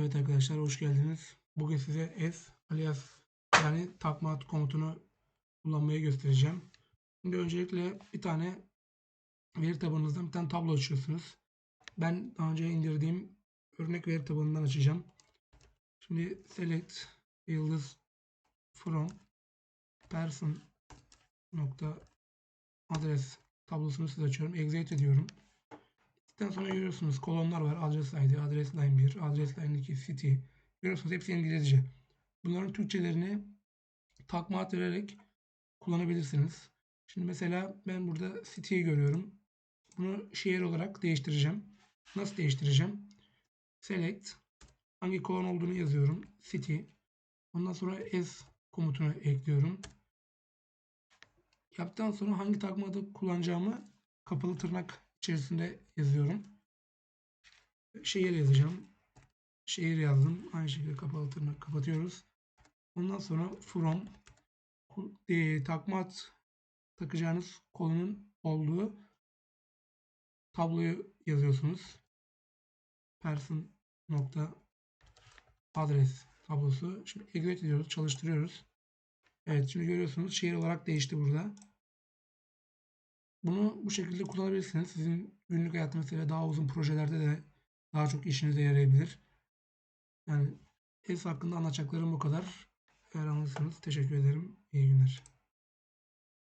Evet arkadaşlar hoş geldiniz. Bugün size s alias yani takma ad komutunu kullanmayı göstereceğim. Şimdi öncelikle bir tane veri tabanınızdan bir tane tablo açıyorsunuz. Ben daha önce indirdiğim örnek veri tabanından açacağım. Şimdi select yıldız from person nokta adres tablosunu size açıyorum. Exit ediyorum. Gittikten sonra görüyorsunuz kolonlar var. Adres ID, adres line 1, adres line 2, city. Görüyorsunuz hepsi İngilizce. Bunların Türkçelerini takma ad vererek kullanabilirsiniz. Şimdi mesela ben burada city'yi görüyorum. Bunu şehir olarak değiştireceğim. Nasıl değiştireceğim? Select hangi kolon olduğunu yazıyorum. City. Ondan sonra s komutunu ekliyorum. Yaptıktan sonra hangi takma adı kullanacağımı kapalı tırnak içerisinde yazıyorum. Şehir yazacağım. Şehir yazdım. Aynı şekilde kapalı tırnak kapatıyoruz. Ondan sonra from e, takma ad takacağınız kolunun olduğu tabloyu yazıyorsunuz. Person nokta adres tablosu. Şimdi execute ediyoruz, çalıştırıyoruz. Evet şimdi görüyorsunuz şehir olarak değişti burada. Bunu bu şekilde kullanabilirsiniz. Sizin günlük hayatınızda ve daha uzun projelerde de daha çok işinize yarayabilir. Yani ES hakkında anlatacaklarım bu kadar. Eğer anladıysanız teşekkür ederim. İyi günler.